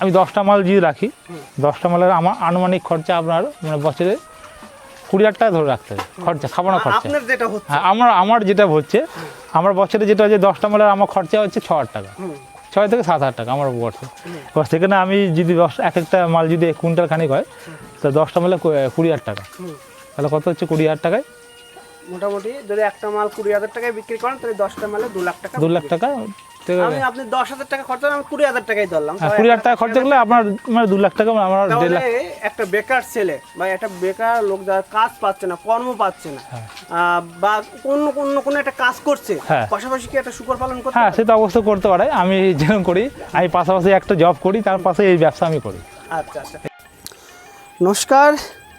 আমি দশটা মাল যদি রাখি। দশটা মালের আমার আনুমানিক খরচা আপনার মানে বছরে কুড়ি হাজার টাকা ধরে রাখতে হবে খরচা খাবানো খরচা। হ্যাঁ আমার আমার যেটা হচ্ছে আমার বছরে যেটা হচ্ছে দশটা মালের আমার খরচা হচ্ছে ছ হাজার টাকা। ছয় থেকে সাত হাজার টাকা আমার বছর। এবার সেখানে আমি যদি দশ এক একটা মাল যদি কুইন্টাল খানিক হয় তো দশটা মালে কুড়ি হাজার টাকা। তাহলে কত হচ্ছে কুড়ি হাজার টাকায়? মোটামুটি যদি একটা মাল কুড়ি হাজার টাকায় বিক্রি করেন তাহলে দশটা মালে দু লাখ টাকা দু লাখ টাকা আমি আপনি দশ হাজার টাকা খরচা আমি কুড়ি টাকাই ধরলাম। হ্যাঁ, টাকা খরচা করলে আপনার মানে দু লাখ টাকা আমার দেড় তাহলে লাখ। একটা বেকার ছেলে বা একটা বেকার লোক যারা কাজ পাচ্ছে না কর্ম পাচ্ছে না আহ, বা অন্য অন্য কোনো একটা কাজ করছে হ্যাঁ। পাশাপাশি কি একটা শুকর পালন হ্যাঁ অবশ্যই করতে পারে আমি যেরকম করি আমি পাশাপাশি একটা জব করি তার পাশে এই ব্যবসা আমি করি। আচ্ছা আচ্ছা। নমস্কার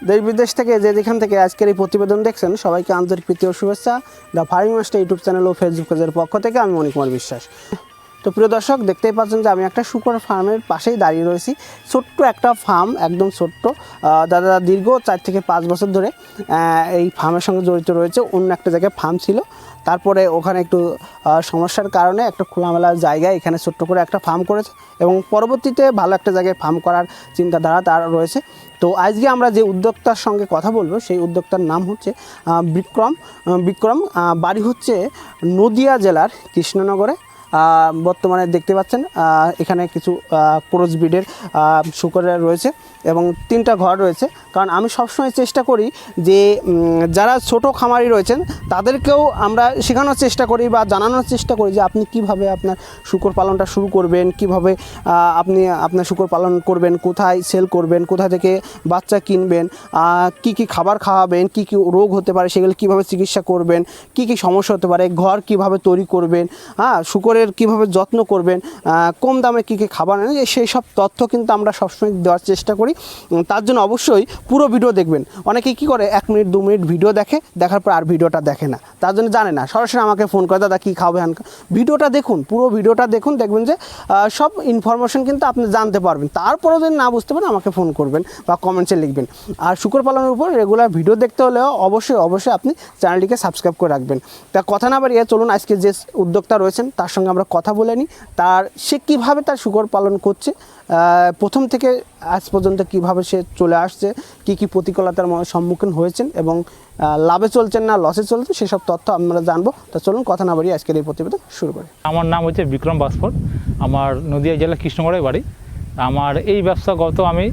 দেশ বিদেশ থেকে যে যেখান থেকে আজকের এই প্রতিবেদন দেখছেন, সবাইকে আন্তরিক প্রীতি ও শুভেচ্ছা। The farming master YouTube channel O Facebook পেজের পক্ষ থেকে আমি মণি কুমার বিশ্বাস। তো প্রিয় দর্শক, দেখতেই পাচ্ছেন যে আমি একটা শুকর ফার্মের পাশেই দাঁড়িয়ে রয়েছি। ছোট্ট একটা ফার্ম, একদম ছোট্ট। দাদা দীর্ঘ চার থেকে পাঁচ বছর ধরে এই ফার্মের সঙ্গে জড়িত রয়েছে। অন্য একটা জায়গায় ফার্ম ছিল। তারপরে ওখানে একটু সমস্যার কারণে একটা খোলামেলা জায়গায় এখানে ছোট্ট করে একটা ফার্ম করেছে এবং পরবর্তীতে ভালো একটা জায়গায় ফার্ম করার চিন্তাধারা তার রয়েছে। তো আজকে আমরা যে উদ্যোক্তার সঙ্গে কথা বলব, সেই উদ্যোক্তার নাম হচ্ছে বিক্রম বিক্রম বাড়ি হচ্ছে নদিয়া জেলার কৃষ্ণনগরে। বর্তমানে দেখতে পাচ্ছেন এখানে কিছু ক্রোজ ব্রিডের শুকরের রয়েছে। এবং তিনটা ঘর রয়েছে। কারণ আমি সবসময় চেষ্টা করি যে যারা ছোট খামারি রয়েছেন, তাদেরকেও আমরা শেখানোর চেষ্টা করি বা জানানোর চেষ্টা করি যে, আপনি কীভাবে আপনার শুকর পালনটা শুরু করবেন, কীভাবে আপনি আপনার শুকর পালন করবেন, কোথায় সেল করবেন, কোথা থেকে বাচ্চা কিনবেন কি কি খাবার খাওয়াবেন, কি কি রোগ হতে পারে, সেগুলো কীভাবে চিকিৎসা করবেন, কি কি সমস্যা হতে পারে, ঘর কীভাবে তৈরি করবেন হ্যাঁ শুকরের কীভাবে যত্ন করবেন কম দামে কি কি খাবার সেই সব তথ্য কিন্তু আমরা সবসময় দেওয়ার চেষ্টা করি। তার জন্য অবশ্যই পুরো ভিডিও দেখবেন। অনেকে কি করে, এক মিনিট, দু মিনিট ভিডিও দেখে, দেখার পর আর ভিডিওটা দেখে না। তার জন্য জানে না, সরাসরি আমাকে ফোন করে, দাদা, কী খাবে হ্যান ভিডিওটা দেখুন, পুরো ভিডিওটা দেখুন, দেখবেন যে সব ইনফরমেশন কিন্তু আপনি জানতে পারবেন। তারপরেও যদি না বুঝতে পারেন, আমাকে ফোন করবেন বা কমেন্টসে লিখবেন। আর শুকর পালনের উপর রেগুলার ভিডিও দেখতে হলেও অবশ্যই অবশ্যই আপনি চ্যানেলটিকে সাবস্ক্রাইব করে রাখবেন। তা কথা না বাড়িয়ে চলুন, আজকে যে উদ্যোক্তা রয়েছেন, তার সঙ্গে আমরা কথা বলে নিই। তার, সে কীভাবে তার শুকর পালন করছে প্রথম থেকে আজ পর্যন্ত কীভাবে সে চলে আসছে, কি কি প্রতিকূলতার সম্মুখীন হয়েছেন এবং লাভে চলছেন না লসে চলছেন, সেসব তথ্য আমরা জানব। তা চলুন কথা না বাড়িয়ে আজকের এই প্রতিবেদন শুরু করি। আমার নাম হচ্ছে বিক্রম বাস্ফোর আমার নদিয়া জেলা কৃষ্ণগড়ের বাড়ি। আমার এই ব্যবসা গত আমি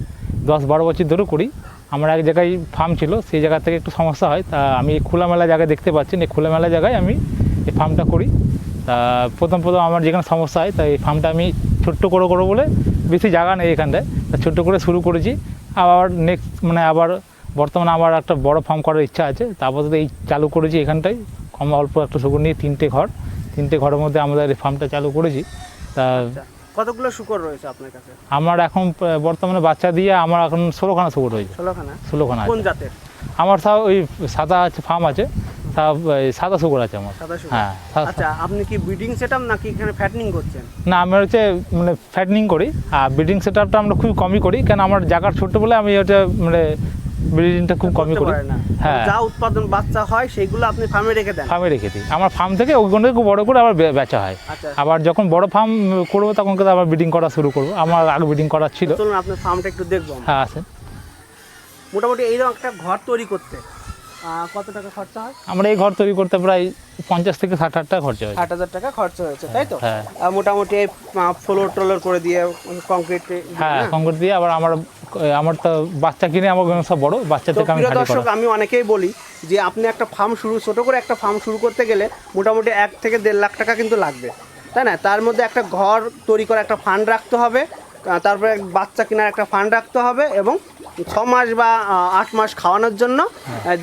দশ বারো বছর ধরে করি। আমার এক জায়গায় ফার্ম ছিল, সেই জায়গা থেকে একটু সমস্যা হয়, তা আমি খোলামেলা জায়গায় দেখতে পাচ্ছেন এই খোলামেলা জায়গায় আমি এই ফার্মটা করি। তা প্রথম প্রথম আমার যেখানে সমস্যা হয়, তা এই ফার্মটা আমি ছোট্ট করে করব বলে বেশি জায়গা নেই এখানটায়। তা ছোট্ট করে শুরু করেছি। আবার নেক্সট মানে আবার বর্তমানে আমার একটা বড় ফার্ম করার ইচ্ছা আছে। তারপর এই চালু করেছি এখানটায়। কম অল্প একটা শুকুর নিয়ে তিনটে ঘর। তিনটে ঘরের মধ্যে আমাদের এই ফার্মটা চালু করেছি। তা আচ্ছা কতগুলো শুকর রয়েছে আপনার কাছে? আমার এখন বর্তমানে বাচ্চা দিয়ে আমার এখন ষোলোখানা শুকুর হয়েছে ষোলোখানা? ষোলোখানা কোন জাতের? আমার সব ওই সাদা আছে ফার্ম আছে। এই সাদা শুকুর আছে আমার। হ্যাঁ আচ্ছা আপনি কি ব্রিডিং সেটআপ নাকি এখানে ফ্যাটনিং করছেন? না আমি হচ্ছে মানে ফ্যাটনিং করি। আর ব্রিডিং সেট আপটা আমরা খুব কমই করি কেন আমার জায়গার ছোট্ট বলে আমি ওটা মানে ব্রিডিংটা খুব কমই করি। হ্যাঁ। যা উৎপাদন বাচ্চা হয় সেগুলো আপনি ফার্মে রেখে দেন? ফার্মে রেখে দিই। আমার ফার্ম থেকে ওইগুলো খুব বড় করে আবার বেচা হয়। আচ্ছা। আবার যখন বড় ফার্ম করব তখন কিন্তু আবার ব্রিডিং করা শুরু করব। আমার আগে ব্রিডিং করা ছিল। চলুন আপনার ফার্মটা একটু দেখব হ্যাঁ আসেন মোটামুটি এইরকম একটা ঘর তৈরি করতে। কত টাকা খরচা হয়? আমরা এই ঘর তৈরি করতে প্রায় পঞ্চাশ থেকে ষাট হাজার টাকা খরচা হয়। আট হাজার টাকা খরচা হয়েছে তাই তো? হ্যাঁ। মোটামুটি ফ্লোর ট্রোলার করে দিয়ে কংক্রিট হ্যাঁ কংক্রিট দিয়ে আবার আমার আমার তো বাচ্চা কিনে আমার সব বড় বাচ্চা থেকে আমি দর্শক আমি অনেকেই বলি যে আপনি একটা ফার্ম শুরু ছোট করে একটা ফার্ম শুরু করতে গেলে মোটামুটি এক থেকে দেড় লাখ টাকা কিন্তু লাগবে তাই না? তার মধ্যে একটা ঘর তৈরি করে একটা ফান্ড রাখতে হবে তারপরে বাচ্চা কেনার একটা ফান্ড রাখতে হবে এবং ছ মাস বা আট মাস খাওয়ানোর জন্য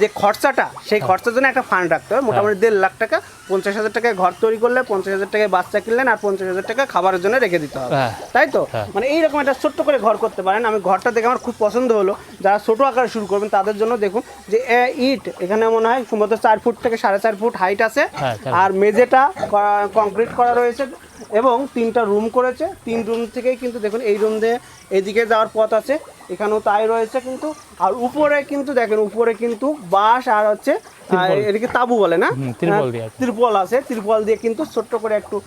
যে খরচাটা সেই খরচার জন্য একটা ফান্ড রাখতে হবে। মোটামুটি দেড় লাখ টাকা পঞ্চাশ হাজার টাকায় ঘর তৈরি করলে পঞ্চাশ হাজার টাকায় বাচ্চা কিনলেন আর পঞ্চাশ হাজার টাকা খাবারের জন্য রেখে দিতে হবে। হ্যাঁ। তাই তো? হ্যাঁ। মানে এইরকম একটা ছোট্ট করে ঘর করতে পারেন। আমি ঘরটা দেখে আমার খুব পছন্দ হলো। যারা ছোট আকারে শুরু করবেন তাদের জন্য দেখুন যে এ, ইট এখানে মনে হয় সম্ভবত চার ফুট থেকে সাড়ে চার ফুট হাইট আছে। হ্যাঁ, আর মেঝেটা কংক্রিট করা রয়েছে এবং তিনটা রুম করেছে। তিন রুম থেকেই কিন্তু দেখুন এই রুম দিয়ে এদিকে যাওয়ার পথ আছে। এখানেও তাই রয়েছে কিন্তু আর উপরে কিন্তু দেখেন উপরে কিন্তু বাঁশ আর হচ্ছে এটাকে তাবু বলে না? হুম, তিরপল আছে। ত্রিপল দিয়ে কিন্তু ছোট্ট করে একটু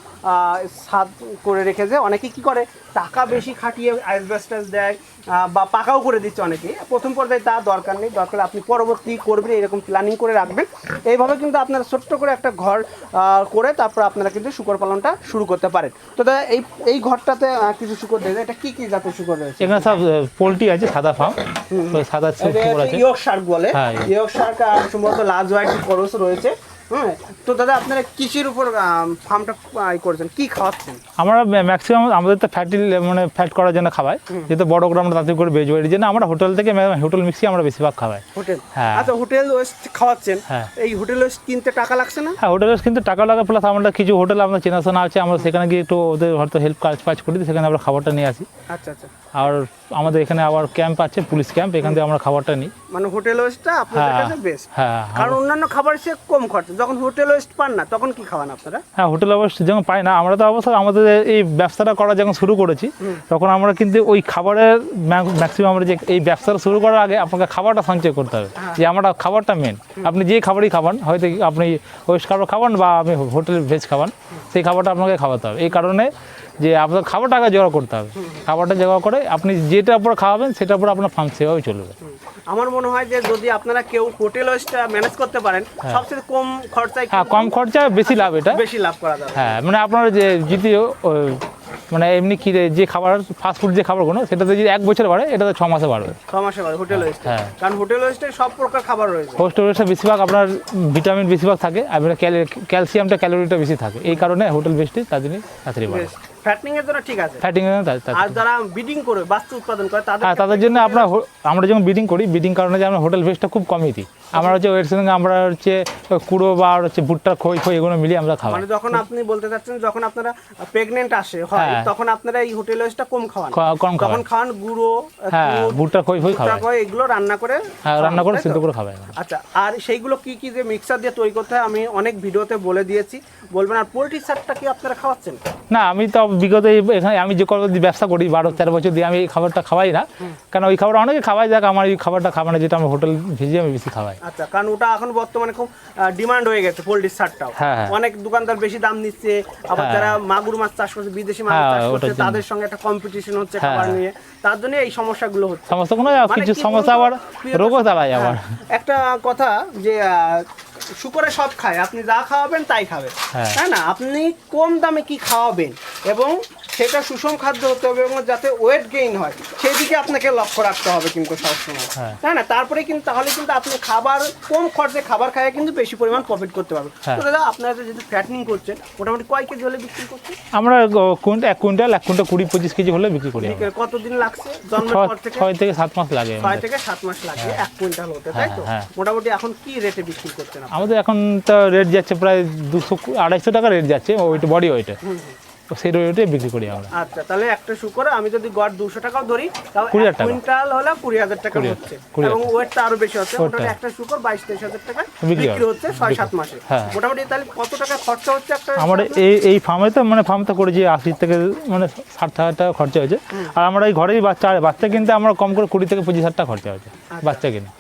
ছাদ করে রেখেছে অনেকে কি করে টাকা বেশি খাটিয়ে অ্যাসবেস্টাস দেয় বা পাকাও করে দিচ্ছে অনেকে। প্রথম পর্যায়ে তা দরকার নেই দরকার আপনি পরবর্তী করবেন এরকম প্ল্যানিং করে রাখবেন। এইভাবে কিন্তু আপনারা ছোট্ট করে একটা ঘর আহ, করে তারপর আপনারা কিন্তু শুকর পালনটা শুরু করতে পারেন। তো দাদা এই এই ঘরটাতে কিছু শুকর দেয় এটা কি কি জাতের শুকর রয়েছে? এখানে সব পোলট্রি আছে সাদা ফার্ম সাদা শুকর আছে। বলে। হ্যাঁ। ইয়র্কশায়ার শার্ক আর সম্ভবত লাজ হোয়াইট খরচ রয়েছে। হ্যাঁ তো দাদা আপনারা কৃষির উপর ফার্মটা করেছেন? কি খাওয়াচ্ছেন? আমরা ম্যাক্সিমাম আমাদের তো ফ্যাটি মানে ফ্যাট করার জন্য খাওয়াই। যেহেতু বড় করে আমরা তাতে করে বেচবো এর জন্য আমরা হোটেল থেকে হোটেল মিক্সি আমরা বেশিরভাগ খাওয়াই। হোটেল? হ্যাঁ। আচ্ছা হোটেল ওয়েস্ট খাওয়াচ্ছেন। হ্যাঁ। এই হোটেল ওয়েস্ট কিনতে টাকা লাগছে না? হ্যাঁ হোটেলে কিন্তু টাকা লাগা প্লাস আমরা কিছু হোটেল আমাদের চেনাশোনা আছে আমরা সেখানে গিয়ে একটু ওদের হয়তো হেল্প কাজ কাজ করি সেখানে আমরা খাবারটা নিয়ে আসি। আচ্ছা আচ্ছা। আর আমাদের এখানে আবার ক্যাম্প আছে পুলিশ ক্যাম্প এখান থেকে আমরা খাবারটা নিই। মানে হোটেল ওয়েস্টটা আপনাদের হ্যাঁ কাছে বেস্ট হ্যাঁ কারণ অন্যান্য খাবার সে কম খরচ। যখন হোটেল ওয়েস্ট পান না তখন কি খাওয়ান আপনারা? হ্যাঁ হোটেল ওয়েস্ট যখন পাই না আমরা তো অবশ্য আমাদের এই ব্যবসাটা করা যখন শুরু করেছি তখন আমরা কিন্তু ওই খাবারের ম্যাক্সিমাম আমরা যে এই ব্যবসাটা শুরু করার আগে আপনাকে খাবারটা সঞ্চয় করতে হবে যে আমরা খাবারটা মেন আপনি যে খাবারই খাবান হয়তো আপনি ওয়েস্ট খাবার খাবান বা আপনি হোটেল ভেজ খাবান সেই খাবারটা আপনাকে খাওয়াতে হবে। এই কারণে যে আপনার খাবারটা আগে জোগাড় করতে হবে। খাবারটা জোগাড় করে আপনি যেটার উপর খাওয়াবেন সেটার উপর আপনার ফার্ম সেভাবে চলবে। আমার মনে হয় যে যদি আপনারা কেউ হোটেল ম্যানেজ করতে পারেন সবচেয়ে কম খরচায় হ্যাঁ কম খরচায় বেশি লাভ এটা। বেশি লাভ করা যাবে। হ্যাঁ মানে আপনার যে যদি মানে এমনি কি যে খাবার ফাস্ট ফুড যে খাবারগুলো সেটাতে যদি এক বছর বাড়ে এটাতে ছ মাসে বাড়বে। ছ মাসে বাড়ে হোটেল ওয়েস্ট হ্যাঁ। কারণ হোটেল ওয়েস্টে সব প্রকার খাবার রয়েছে। হোস্ট টোস্টে বেশিরভাগ আপনার ভিটামিন বেশিরভাগ থাকে আর ক্যালসিয়ামটা ক্যালোরিটা বেশি থাকে। এই কারণে হোটেল বেস্টে তার জন্য তাড়াতাড়ি বাড়ে। ফ্যাটনিং এর জন্য ঠিক আছে। ফ্যাটিং আর যারা বিডিং করে বাস্তু উৎপাদন করে তাদের হ্যাঁ তাদের জন্য হো- আমরা যখন বিডিং করি বিডিং কারণে যে আমরা হোটেল ভেজটা খুব কমই দিই। আমরা হচ্ছে সঙ্গে আমরা হচ্ছে কুড়ো বা হচ্ছে খই খই এগুলো মিলিয়ে আমরা খাওয়াই। মানে যখন আপনি বলতে চাচ্ছেন যখন আপনারা প্রেগনেন্ট আসে হয় হ্যাঁ। তখন আপনারা এই হোটেল কম খাওয়ান। কম তখন খাওয়াই। খাওয়ান গুঁড়ো হ্যাঁ ভুট্টা খই খই খাওয়াই। এগুলো রান্না করে হ্যাঁ রান্না করে সিদ্ধ করে খাওয়াই আচ্ছা আর সেইগুলো কি কি যে মিক্সার দিয়ে তৈরি করতে হয় আমি অনেক ভিডিওতে বলে দিয়েছি। বলবেন আর পোলট্রি সারটা কি আপনারা খাওয়াচ্ছেন? না আমি তো বিগত এখানে আমি যে কত ব্যবসা করি বারো তেরো বছর দিয়ে আমি এই খাবারটা খাওয়াই না। কারণ ওই খাবার অনেকে খাওয়াই যাক আমার এই খাবারটা খাবার না যেটা আমি হোটেল ভেজে আমি বেশি খাওয়াই। আচ্ছা কারণ ওটা এখন বর্তমানে খুব ডিমান্ড হয়ে গেছে পোলট্রির সারটাও হ্যাঁ, হ্যাঁ। অনেক দোকানদার বেশি দাম নিচ্ছে আবার হ্যাঁ। যারা মাগুর মাছ চাষ করছে বিদেশি মাছ হ্যাঁ, চাষ করছে তাদের সঙ্গে একটা কম্পিটিশন হচ্ছে খাবার। নিয়ে। তার জন্য এই সমস্যাগুলো হচ্ছে। সমস্যা কোনো মানে কিছু সমস্যা আবার রোগও দাঁড়ায় আবার। একটা কথা যে শুকরে সব খায়। আপনি যা খাওয়াবেন তাই খাবে হ্যাঁ। তাই না? আপনি কম দামে কি খাওয়াবেন? এবং সেটা সুষম খাদ্য হতে হবে এবং যাতে ওয়েট গেইন হয় সেদিকে আপনাকে লক্ষ্য রাখতে হবে কিন্তু সবসময়। হ্যাঁ। না? তারপরে কিন্তু তাহলে কিন্তু আপনি খাবার কম খরচে খাবার খায় কিন্তু বেশি পরিমাণ প্রফিট করতে পারবেন। হ্যাঁ। তো দাদা আপনারা যদি ফ্যাটনিং করছেন মোটামুটি কয় কেজি হলে বিক্রি করছেন? আমরা কুইন্টাল এক কুইন্টাল এক কুইন্টাল কুড়ি পঁচিশ কেজি হলে বিক্রি করি কতদিন লাগছে? জন্মের পর থেকে? ছয় থেকে সাত মাস লাগে ছয় থেকে সাত মাস লাগে এক কুইন্টাল হতে তাই তো? হ্যাঁ, হ্যাঁ। মোটামুটি এখন কি রেটে বিক্রি করছেন? আমাদের এখন তো রেট যাচ্ছে প্রায় দুশো আড়াইশো টাকা রেট যাচ্ছে ওইটা বডি ওইটা তো সেই রেটে বিক্রি করি আমরা। আচ্ছা তাহলে একটা শুকর আমি যদি গড় দুশো টাকাও ধরি এক কুইন্টাল হলে কুড়ি হাজার টাকা হচ্ছে। এবং ওয়েটটা আরও বেশি হচ্ছে। ওটা। একটা শুকর বাইশ তেইশ হাজার টাকা বিক্রি বিক্রি হচ্ছে ছয় সাত মাসে। হ্যাঁ। মোটামুটি তাহলে কত টাকা খরচা হচ্ছে একটা আমার এই এই ফার্মে তো মানে ফার্ম তো করেছি আশি থেকে মানে ষাট হাজার টাকা খরচা হয়েছে। আর আমরা এই ঘরেই বাচ্চা বাচ্চা কিনতে আমরা কম করে কুড়ি থেকে পঁচিশ হাজার টাকা খরচা হয়েছে। আচ্ছা। বাচ্চা কিনে।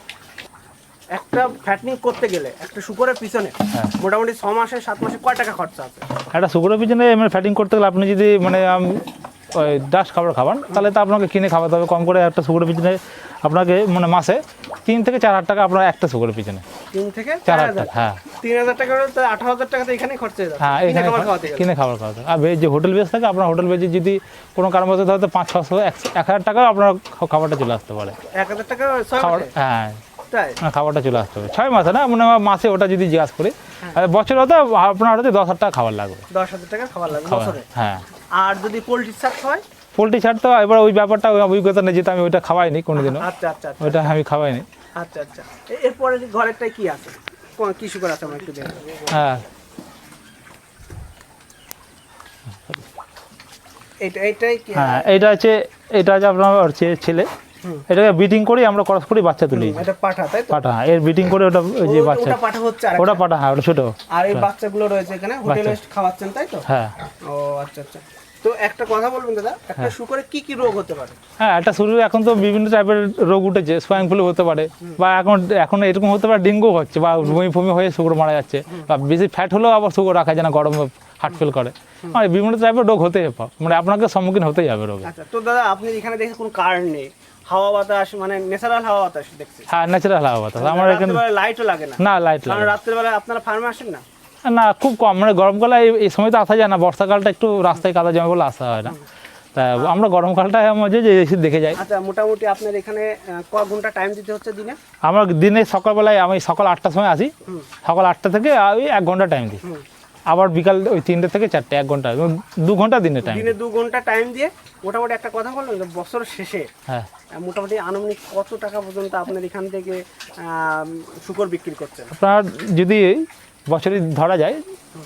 একটা ফ্যাটনিং করতে গেলে একটা শুকরের পিছনে হ্যাঁ। মোটামুটি ছ মাসে সাত মাসে কয় টাকা খরচা আছে? একটা শুকরের পিছনে মানে ফ্যাটিং করতে গেলে আপনি যদি মানে ওই ডাস্ট খাবার খাবান তাহলে তো আপনাকে কিনে খাওয়াতে হবে। কম করে একটা শুকরের পিছনে আপনাকে মানে মাসে তিন থেকে চার হাজার টাকা আপনার একটা শুকরের পিছনে। তিন থেকে চার হাজার হ্যাঁ। তিন হাজার টাকা আঠারো হাজার টাকা তো এখানেই খরচা হয়ে যাবে হ্যাঁ কিনে এখানে খাবার খাওয়াতে কিনে খাবার খাওয়াতে আর ভেজ যে হোটেল বেস থাকে আপনার হোটেল বেজে যদি কোনো কারণবশত হয়তো পাঁচ ছশো এক হাজার টাকাও আপনার খাবারটা চলে আসতে পারে। এক হাজার টাকা খাবার হ্যাঁ। হ্যাঁ, খাবারটা চলে আসতে হবে। ছয় মাসে না মানে মাসে ওটা যদি জিজ্ঞাসা করি আর বছরে হয়তো আপনার হয়তো দশ হাজার টাকা খাবার লাগবে। দশ হাজার টাকা খাবার লাগবে বছরে? হ্যাঁ। আর যদি পোলট্রির চাষ হয়? পোলট্রি ছাড় তো এবার ওই ব্যাপারটা অভিজ্ঞতা নেই যেহেতু আমি ওইটা খাওয়াইনি কোনোদিনও আচ্ছা আচ্ছা আচ্ছা ওইটা আমি খাওয়াইনি। আচ্ছা আচ্ছা। এরপরে ঘরেরটাই কি আছে? কি শুকর আছে আমার একটু হ্যাঁ। এইটা এইটাই কি? হ্যাঁ এটা হচ্ছে এটা হচ্ছে আপনার হচ্ছে ছেলে। এটাকে করি আমরা ক্রস করি বাচ্চা তুলি। এটা পাঠা তাই তো? পাঠা। হ্যাঁ, এর বিটিং করে ওটা যে বাচ্চা। ওটা পাঠা হচ্ছে আর ওটা পাঠা হ্যাঁ ওটা ছোটো। আর এই বাচ্চাগুলো রয়েছে এখানে হোটেল। খাওয়াচ্ছেন তাই তো? হ্যাঁ। ও আচ্ছা আচ্ছা। তো একটা কথা বলবেন দাদা একটা শুকরে কি কি রোগ হতে পারে? হ্যাঁ একটা শুরু এখন তো বিভিন্ন টাইপের রোগ উঠেছে সোয়াইন ফ্লু হতে পারে বা এখন এখন এরকম হতে পারে ডেঙ্গু হচ্ছে বা বমি ফমি হয়ে শুকর মারা যাচ্ছে বা বেশি ফ্যাট হলেও আবার শুকর রাখা যায় না গরম হার্ট ফেল করে। মানে বিভিন্ন টাইপের রোগ হতে পারে মানে আপনাকে সম্মুখীন হতেই হবে রোগে। আচ্ছা তো দাদা আপনি এখানে দেখে কোনো কারণ নেই হাওয়া বাতাস মানে ন্যাচারাল হাওয়া বাতাস দেখছি। হ্যাঁ ন্যাচারাল হাওয়া বাতাস। আমার এখানে লাইটও লাগে না। না লাইট লাগে রাত্রের বেলা আপনারা ফার্মে আসেন না? না খুব কম। মানে গরমকালে এই- সময় তো আসা যায় না। বর্ষাকালটা একটু রাস্তায় কাদা জমে বলে আসা হয় না। তা আমরা গরমকালটা মধ্যে যে এসে দেখে যাই। আচ্ছা মোটামুটি আপনার এখানে ক ঘণ্টা টাইম দিতে হচ্ছে দিনে? আমরা দিনে সকালবেলায় আমি সকাল আটটার সময় আসি। সকাল আটটা থেকে ওই এক ঘণ্টা টাইম দিই। আবার বিকাল ওই তিনটে থেকে চারটে এক ঘণ্টা দু ঘণ্টা দিনে টাইম দিনে দু ঘণ্টা টাইম দিয়ে মোটামুটি একটা কথা বললেন যে বছর শেষে হ্যাঁ। মোটামুটি আনুমানিক কত টাকা পর্যন্ত আপনার এখান থেকে শুকর বিক্রি করছেন? আপনার যদি বছরে ধরা যায়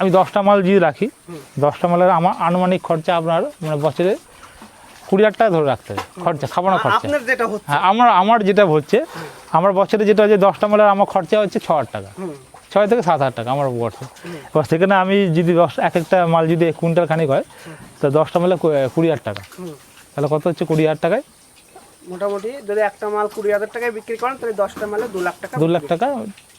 আমি দশটা মাল যদি রাখি দশটা মালের আমার আনুমানিক খরচা আপনার মানে বছরে কুড়ি হাজার টাকা ধরে রাখতে হবে খরচা খাবানো খরচা। যেটা হ্যাঁ আমার আমার যেটা হচ্ছে আমার বছরে যেটা হচ্ছে দশটা মালের আমার খরচা হচ্ছে ছ হাজার টাকা। ছয় থেকে সাত হাজার টাকা আমার বর্ষ এবার সেখানে আমি যদি দশ এক একটা মাল যদি কুইন্টাল খানিক হয় তো দশটা মালে কুড়ি হাজার টাকা। তাহলে কত হচ্ছে কুড়ি হাজার টাকায়? মোটামুটি যদি একটা মাল কুড়ি হাজার টাকায় বিক্রি করেন তাহলে দশটা মালে দু লাখ টাকা দু লাখ টাকা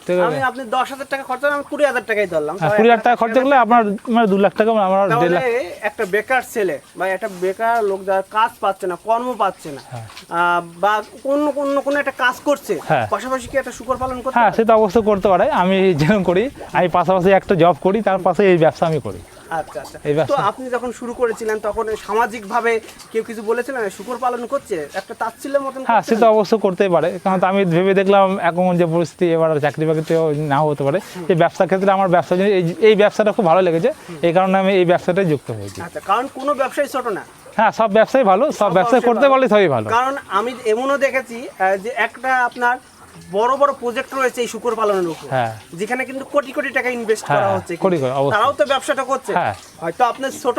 থেকে আমি আপনি দশ হাজার টাকা খরচা আমি কুড়ি টাকাই ধরলাম হ্যাঁ তাহলে কুড়ি হাজার টাকা খরচা করলে আপনার মানে দু লাখ টাকা আমার দেড় তাহলে লাখ একটা বেকার ছেলে বা একটা বেকার লোক যার কাজ পাচ্ছে না কর্ম পাচ্ছে না হ্যাঁ। বা অন্য অন্য কোনো একটা কাজ করছে হ্যাঁ। পাশাপাশি কি একটা শুকর পালন হ্যাঁ? সেটা করতে পারে আমি যেরকম করি আমি পাশাপাশি একটা জব করি তার পাশে এই ব্যবসা আমি করি আচ্ছা আচ্ছা। তো আপনি যখন শুরু করেছিলেন তখন সামাজিক ভাবে কেউ কিছু বলেছিলেন? শুকর পালন করছে? একটা তাচ্ছিল্যের মতন হ্যাঁ করছিলেন? সেটা অবশ্যই করতেই পারে। কারণ আমি ভেবে দেখলাম এখন যে পরিস্থিতি এবার চাকরি বাকরিতেও না হতে পারে। এই ব্যবসার ক্ষেত্রে আমার ব্যবসা জন্য এই- এই ব্যবসাটা খুব ভালো লেগেছে। এই কারণে আমি এই ব্যবসাটায় যুক্ত হয়েছি। আচ্ছা কারণ কোনো ব্যবসায়ী ছোট না। হ্যাঁ সব ব্যবসাই ভালো সব ব্যবসা ব্যবসাই করতে। পারলে সবই ভালো। কারণ আমি এমনও দেখেছি যে একটা আপনার বড় বড় প্রজেক্ট রয়েছে এই শুকর পালনের উপর। হ্যাঁ। যেখানে কিন্তু কোটি কোটি টাকা ইনভেস্ট হ্যাঁ, করা হচ্ছে। তারাও তো ব্যবসাটা করছে। হ্যাঁ। হয়তো আপনার ছোট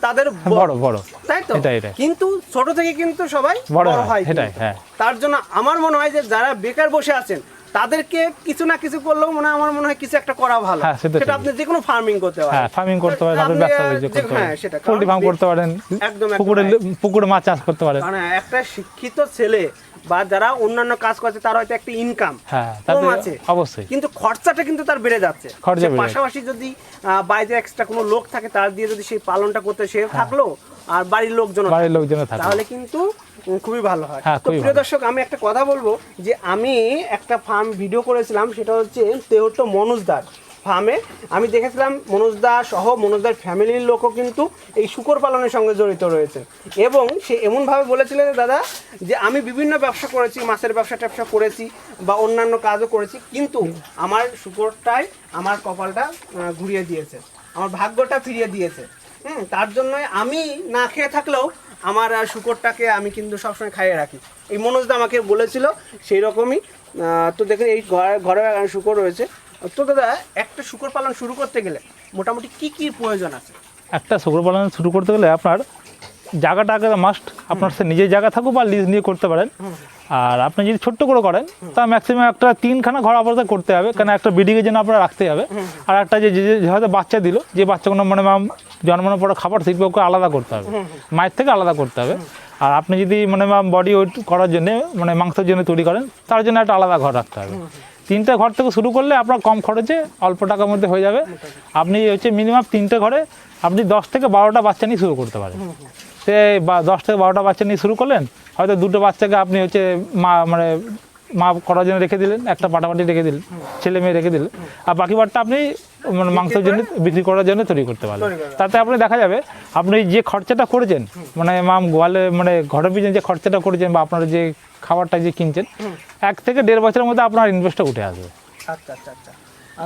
তাদের বড়। বড় তাই তো। কিন্তু ছোট থেকে কিন্তু সবাই বড় হয়, হয়। হ্যাঁ। তার জন্য আমার মনে হয় যে যারা বেকার বসে আছেন তাদেরকে কিছু না কিছু করলেও মনে হয় আমার মনে হয় কিছু একটা করা ভালো। হ্যাঁ, সেটা আপনি যে কোনো ফার্মিং করতে হ্যাঁ পারেন ফার্মিং করতে পারেন আপনি, ব্যবসা বাণিজ্য করতে হ্যাঁ, পারেন। সেটা, পোলট্রি ফার্ম করতে পারেন একদম, পুকুরে হ্যাঁ। পুকুরে মাছ চাষ করতে পারেন। কারণ একটা শিক্ষিত ছেলে বা যারা অন্যান্য কাজ করছে তার হয়তো একটা ইনকাম হ্যাঁ কম আছে। অবশ্যই। কিন্তু খরচাটা কিন্তু তার বেড়ে যাচ্ছে। পাশাপাশি যদি বাইরে এক্সট্রা কোনো লোক থাকে তার দিয়ে যদি সেই পালনটা করতে সে থাকল আর বাড়ির লোকজন হ্যাঁ। বাড়ির লোকজনে তাহলে কিন্তু খুবই ভালো হয়। হ্যাঁ, তো প্রিয় দর্শক আমি একটা কথা বলব যে আমি একটা ফার্ম ভিডিও করেছিলাম সেটা হচ্ছে তেহট্ট মনোজদার ফার্মে। আমি দেখেছিলাম মনোজদা সহ মনোজদার ফ্যামিলির লোকও কিন্তু এই শুকর পালনের সঙ্গে জড়িত রয়েছে। এবং সে এমনভাবে বলেছিলেন দাদা, যে আমি বিভিন্ন ব্যবসা করেছি, মাছের ব্যবসা ট্যাবসা করেছি বা অন্যান্য কাজও করেছি, কিন্তু আমার শুকরটাই আমার কপালটা ঘুরিয়ে দিয়েছে। আমার ভাগ্যটা ফিরিয়ে দিয়েছে। হুম, তার জন্য আমি না খেয়ে থাকলেও আমার শুকরটাকে আমি কিন্তু সবসময় খাইয়ে রাখি। এই মনোজদা আমাকে বলেছিল সেই রকমই তো দেখুন এই ঘরে ঘরে শুকর রয়েছে। তো দাদা একটা শুকর পালন শুরু করতে গেলে মোটামুটি কি কি প্রয়োজন আছে? একটা শুকর পালন শুরু করতে গেলে আপনার জায়গাটা আগে মাস্ট আপনার সে নিজের জায়গা থাকুক বা লিজ নিয়ে করতে পারেন। আর আপনি যদি ছোট্ট করে করেন তা ম্যাক্সিমাম একটা তিনখানা ঘর আপাতত করতে হবে কারণ একটা বিডিংয়ের জন্য আপনার রাখতে হবে। আর একটা যে হয়তো বাচ্চা দিল যে বাচ্চাগুলো মানে জন্মানোর পরে খাবার শিখবে ওকে আলাদা করতে হবে। মায়ের থেকে আলাদা করতে হবে। আর আপনি যদি মানে বডি ওয়েট করার জন্য মানে মাংসের জন্য তৈরি করেন তার জন্য একটা আলাদা ঘর রাখতে হবে। তিনটে ঘর থেকে শুরু করলে আপনার কম খরচে অল্প টাকার মধ্যে হয়ে যাবে। আপনি হচ্ছে মিনিমাম তিনটে ঘরে আপনি দশ থেকে বারোটা বাচ্চা নিয়ে শুরু করতে পারেন। সে বা দশ থেকে বারোটা বাচ্চা নিয়ে শুরু করলেন, হয়তো দুটো বাচ্চাকে আপনি হচ্ছে মা মানে মা করার জন্য রেখে দিলেন, একটা পাটাপাটি রেখে দিলেন, ছেলে মেয়ে রেখে দিলেন। আর বাকি বারটা আপনি মানে মাংসের জন্য বিক্রি করার জন্য তৈরি করতে পারবেন তাতে আপনি দেখা যাবে আপনি যে খরচাটা করেছেন মানে মাম গোয়ালে মানে ঘরের পিছনে যে খরচাটা করেছেন বা আপনার যে খাবারটা যে কিনছেন এক থেকে দেড় বছরের মধ্যে আপনার ইনভেস্টটা উঠে আসবে। আচ্ছা আচ্ছা আচ্ছা।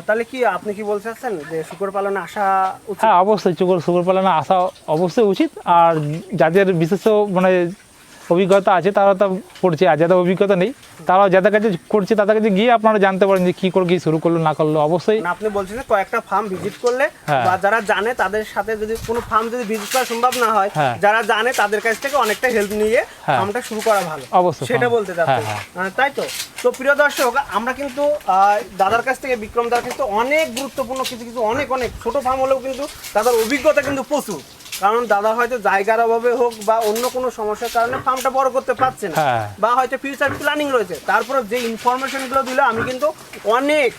তাহলে কি আপনি কি বলতে চাচ্ছেন যে শুকর পালনে আসা হ্যাঁ অবশ্যই। চুকর শুকর পালনে আসা অবশ্যই উচিত। আর যাদের বিশেষ মানে অভিজ্ঞতা আছে তারা তো করছে আর যাদের অভিজ্ঞতা নেই তারাও যাদের কাছে করছে তাদের কাছে গিয়ে আপনারা জানতে পারেন যে কী করে কী শুরু করল না করল অবশ্যই আপনি বলছেন কয়েকটা ফার্ম ভিজিট করলে হ্যাঁ। বা যারা জানে তাদের সাথে যদি কোনো ফার্ম যদি ভিজিট করা সম্ভব না হয় হ্যাঁ। যারা জানে তাদের কাছ থেকে অনেকটা হেল্প নিয়ে হ্যাঁ। ফার্মটা শুরু করা ভালো অবশ্যই, সেটা হ্যাঁ। বলতে চাচ্ছেন হ্যাঁ, তাই তো তো প্রিয় দর্শক আমরা কিন্তু আহ, দাদার কাছ থেকে বিক্রম দাদার কাছ থেকে অনেক গুরুত্বপূর্ণ কিছু কিছু অনেক অনেক ছোট ফার্ম হলেও কিন্তু তাদের অভিজ্ঞতা কিন্তু প্রচুর কারণ দাদা হয়তো জায়গার অভাবে হোক বা অন্য কোনো সমস্যার কারণে ফার্মটা বড় করতে পারছে না। হ্যাঁ। বা হয়তো ফিউচার প্ল্যানিং রয়েছে। তারপরে যে ইনফরমেশনগুলো দিলে আমি কিন্তু অনেক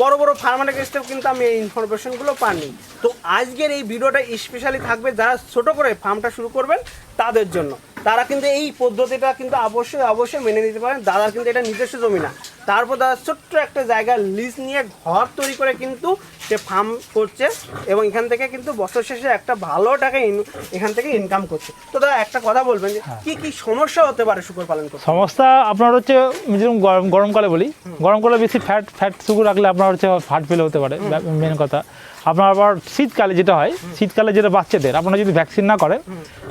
বড় বড় ফার্মারের কাছ কিন্তু আমি এই ইনফরমেশনগুলো পাইনি। তো আজকের এই ভিডিওটা স্পেশালি থাকবে যারা ছোট করে ফার্মটা শুরু করবেন তাদের জন্য। তারা কিন্তু এই পদ্ধতিটা কিন্তু অবশ্যই অবশ্যই মেনে নিতে পারেন। দাদার কিন্তু এটা নিজস্ব জমি না। তারপর দাদা ছোট্ট একটা জায়গা লিজ নিয়ে ঘর তৈরি করে কিন্তু সে ফার্ম করছে এবং এখান থেকে কিন্তু বছর শেষে একটা ভালো টাকা এখান থেকে ইনকাম করছে। তো দাদা একটা কথা বলবেন যে কি কি সমস্যা হতে পারে শুকর পালন করতে? সমস্যা আপনার হচ্ছে যেরকম গরম গরমকালে বলি গরমকালে বেশি ফ্যাট ফ্যাট শুকুর রাখলে আপনার হচ্ছে হার্ট ফেল হতে পারে মেন কথা। আপনার আবার শীতকালে যেটা হয় শীতকালে যেটা বাচ্চাদের আপনারা যদি ভ্যাকসিন না করেন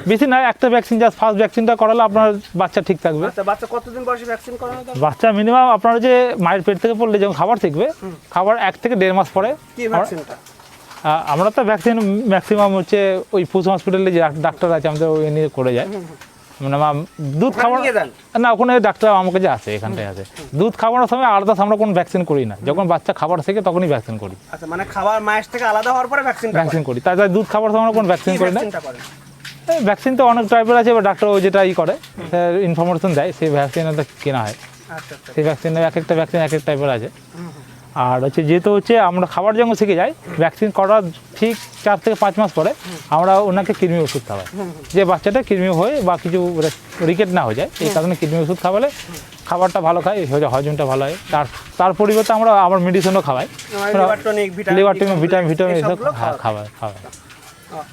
বেশি না একটা ভ্যাকসিন জাস্ট ফার্স্ট ভ্যাকসিনটা করালে আপনার বাচ্চা ঠিক থাকবে। আচ্ছা বাচ্চা কতদিন বয়সে ভ্যাকসিন করানো? বাচ্চা মিনিমাম আপনার যে মায়ের পেট থেকে পড়লে যখন খাবার শিখবে খাবার এক থেকে দেড় মাস পরে কি ভ্যাকসিনটা আমরা তো ভ্যাকসিন ম্যাক্সিমাম হচ্ছে ওই পুষ হসপিটালে যে ডাক্তার আছে আমাদের ওই নিয়ে করে যায়। মানে দুধ দেন? না ওখানে ডাক্তার আমার কাছে আছে এখানটায় আছে। দুধ খাওয়ানোর সময় আলাদা আমরা কোনো ভ্যাকসিন করি না। যখন বাচ্চা খাবার থেকে তখনই ভ্যাকসিন করি। আচ্ছা মানে খাবার মায়ের থেকে আলাদা হওয়ার পরে ভ্যাকসিন ভ্যাকসিন করি। তাছাড়া দুধ খাবার সময় আমরা কোনো ভ্যাকসিন করি না। ভ্যাকসিন তো অনেক টাইপের আছে এবার ডাক্তার ওই যেটা ই করে ইনফরমেশন দেয় সেই ভ্যাকসিন কেনা হয়। আচ্ছা আচ্ছা। সেই ভ্যাকসিনে এক একটা ভ্যাকসিন এক এক টাইপের আছে। আর হচ্ছে যেহেতু হচ্ছে আমরা খাবার যেমন শিখে যাই ভ্যাকসিন করার ঠিক চার থেকে পাঁচ মাস পরে আমরা ওনাকে কৃমি ওষুধ খাওয়াই। যে বাচ্চাটা কৃমি হয়ে বা কিছু রিকেট না হয়ে যায় এই কারণে কৃমি ওষুধ খাওয়ালে খাবারটা ভালো খায় হজমটা ভালো হয়। তার তার পরিবর্তে আমরা আমার মেডিসিনও খাওয়াই। লিভার টনিক ভিটামিন ভিটামিন এসব খাওয়াই খাওয়াই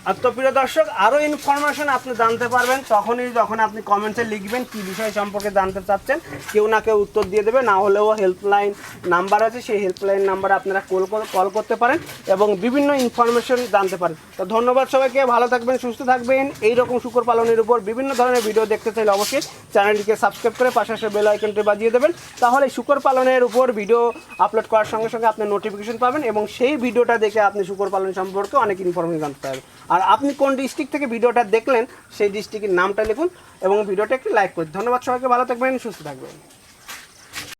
আর তো প্রিয় দর্শক আরও ইনফরমেশন আপনি জানতে পারবেন। তখনই যখন আপনি কমেন্টে লিখবেন কি বিষয় সম্পর্কে জানতে চাচ্ছেন, কেউ না কেউ উত্তর দিয়ে দেবে। না হলেও হেল্পলাইন নাম্বার আছে, সেই হেল্পলাইন নাম্বারে আপনারা কল কল করতে পারেন এবং বিভিন্ন ইনফরমেশন জানতে পারেন। তো ধন্যবাদ সবাইকে, ভালো থাকবেন, সুস্থ থাকবেন। এই রকম শুকর পালনের উপর বিভিন্ন ধরনের ভিডিও দেখতে চাইলে অবশ্যই চ্যানেলটিকে সাবস্ক্রাইব করে পাশে আসে বেল আইকনটি বাজিয়ে দেবেন। তাহলে শুকর পালনের উপর ভিডিও আপলোড করার সঙ্গে সঙ্গে আপনি নোটিফিকেশন পাবেন এবং সেই ভিডিওটা দেখে আপনি শুকর পালন সম্পর্কে অনেক ইনফরমেশন জানতে পারবেন। আর আপনি কোন ডিস্ট্রিক্ট থেকে ভিডিওটা দেখলেন, সেই ডিস্ট্রিক্টের নামটা লিখুন এবং ভিডিওটা একটি লাইক করুন ধন্যবাদ সবাইকে, ভালো থাকবেন, সুস্থ থাকবেন।